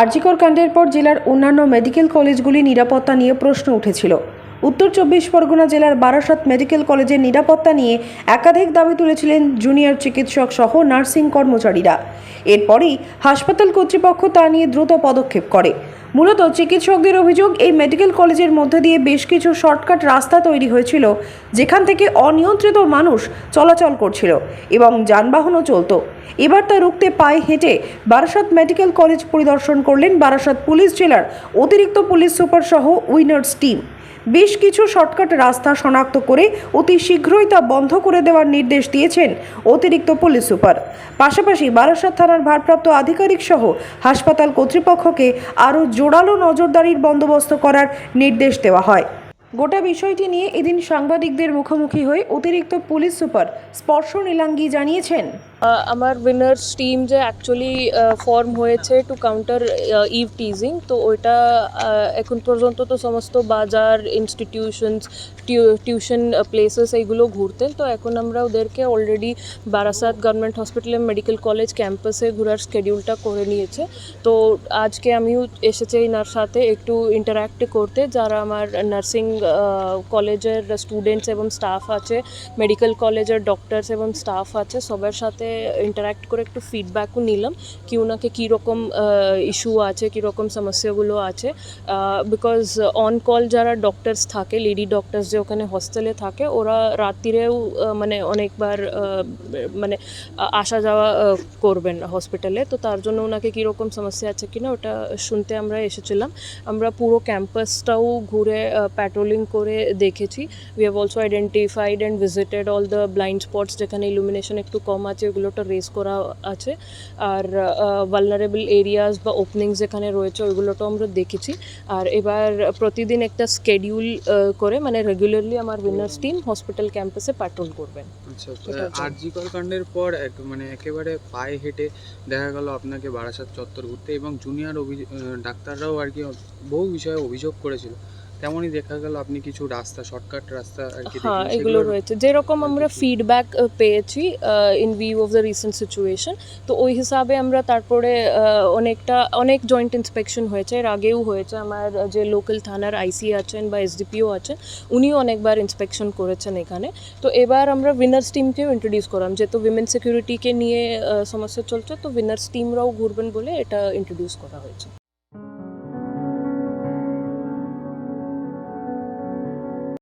আরজিকর কাণ্ডের পর জেলার অন্যান্য মেডিকেল কলেজগুলি নিরাপত্তা নিয়ে প্রশ্ন উঠেছিল। উত্তর চব্বিশ পরগনা জেলার বারাসত মেডিকেল কলেজের নিরাপত্তা নিয়ে একাধিক দাবি তুলেছিলেন জুনিয়র চিকিৎসক সহ নার্সিং কর্মচারীরা। এরপরই হাসপাতাল কর্তৃপক্ষ তা নিয়ে দ্রুত পদক্ষেপ করে। মূলত চিকিৎসকদের অভিযোগ, এই মেডিকেল কলেজের মধ্যে দিয়ে বেশ কিছু শর্টকাট রাস্তা তৈরি হয়েছিল, যেখান থেকে অনিয়ন্ত্রিত মানুষ চলাচল করছিল এবং যানবাহনও চলত। এবার তা রুখতে পায়ে হেঁটে বারাসাত মেডিকেল কলেজ পরিদর্শন করলেন বারাসাত পুলিশ জেলার অতিরিক্ত পুলিশ সুপার সহ উইনার্স টিম। বেশ কিছু শর্টকাট রাস্তা শনাক্ত করে অতি শীঘ্রই তা বন্ধ করে দেওয়ার নির্দেশ দিয়েছেন অতিরিক্ত পুলিশ সুপার। পাশাপাশি বারাসাত থানার ভারপ্রাপ্ত আধিকারিক সহ হাসপাতাল কর্তৃপক্ষকে আরও জোরালো নজরদারির বন্দোবস্ত করার নির্দেশ দেওয়া হয়। গোটা বিষয়টি নিয়ে এদিন সাংবাদিকদের মুখোমুখি হয়ে অতিরিক্ত পুলিশ সুপার স্পর্শ নীলাঙ্গি জানিয়েছেন। আমার উইনার্স টিম যে অ্যাকচুয়ালি ফর্ম হয়েছে টু কাউন্টার ইভ টিজিং তো ওইটা এখন পর্যন্ত তো সমস্ত বাজার ইনস্টিটিউশনস টিউশন প্লেসেস এইগুলো ঘুরতেন, তো এখন আমরা ওদেরকে অলরেডি বারাসাত গভর্নমেন্ট হসপিটালে মেডিকেল কলেজ ক্যাম্পাসে ঘোরার স্কেডিউলটা করে নিয়েছে। তো আজকে আমিও এসেছি এনার সাথে একটু ইন্টারাক্ট করতে, যারা আমার নার্সিং কলেজের স্টুডেন্টস এবং স্টাফ আছে মেডিকেল কলেজের ডক্টরস এবং স্টাফ আছে, সবার সাথে ইন্টারাক্ট করে একটু ফিডব্যাকও নিলাম কি ওনাকে কীরকম ইস্যু আছে কীরকম সমস্যাগুলো আছে বিকজ অন কল যারা ডক্টরস থাকে লেডি ডক্টরস যে ওখানে হস্টেলে থাকে, ওরা রাত্রিরেও মানে অনেকবার মানে আসা যাওয়া করবেন হসপিটালে তো তার জন্য ওনাকে কীরকম সমস্যা আছে কিনা ওটা শুনতে আমরা এসেছিলাম। আমরা পুরো ক্যাম্পাসটাও ঘুরে প্যাট্রোলিং করে দেখেছি। We have also identified and visited all the blind spots যেখানে ইলুমিনেশন একটু কম আছে ওগুলোটা রেজ করা আছে। আর ভালনারেবল এরিয়াস বা ওপেনিংস যেখানে রয়েছে ওইগুলোটাও আমরা দেখেছি। আর এবার প্রতিদিন একটা স্কেডিউল করে মানে রেগুলারলি আমার উইনার্স টিম হসপিটাল ক্যাম্পাসে প্যাট্রোল করবেন। আচ্ছা এটার জন্য। কাণ্ডের পর এক মানে একেবারে পায়ে হেঁটে দেখা গেল আপনাকে বারাসাত চত্বর ঘুরতে এবং জুনিয়র ডাক্তাররাও আর কি বহু বিষয়ে অভিযোগ করেছিল। তেমনই দেখা গেল আপনি কিছু রাস্তা শর্টকাট রাস্তা আর কি হ্যাঁ এগুলো রয়েছে। যেরকম আমরা ফিডব্যাক পেয়েছি in view of the recent situation তো ওই হিসাবে আমরা তারপরে অনেকটা অনেক জয়েন্ট ইন্সপেকশন হয়েছে। এর আগেও হয়েছে আমার যে লোকাল থানার আইসি আছেন বা এসডিপিও আছেন উনিও অনেকবার ইন্সপেকশন করেছেন এখানে। তো এবার আমরা উইনার্স টিমকেও ইন্ট্রোডিউস করলাম যেহেতু উইমেন সিকিউরিটিকে নিয়ে সমস্যা চলছে তো উইনার্স টিমরাও ঘুরবেন বলে এটা ইন্ট্রোডিউস করা হয়েছে।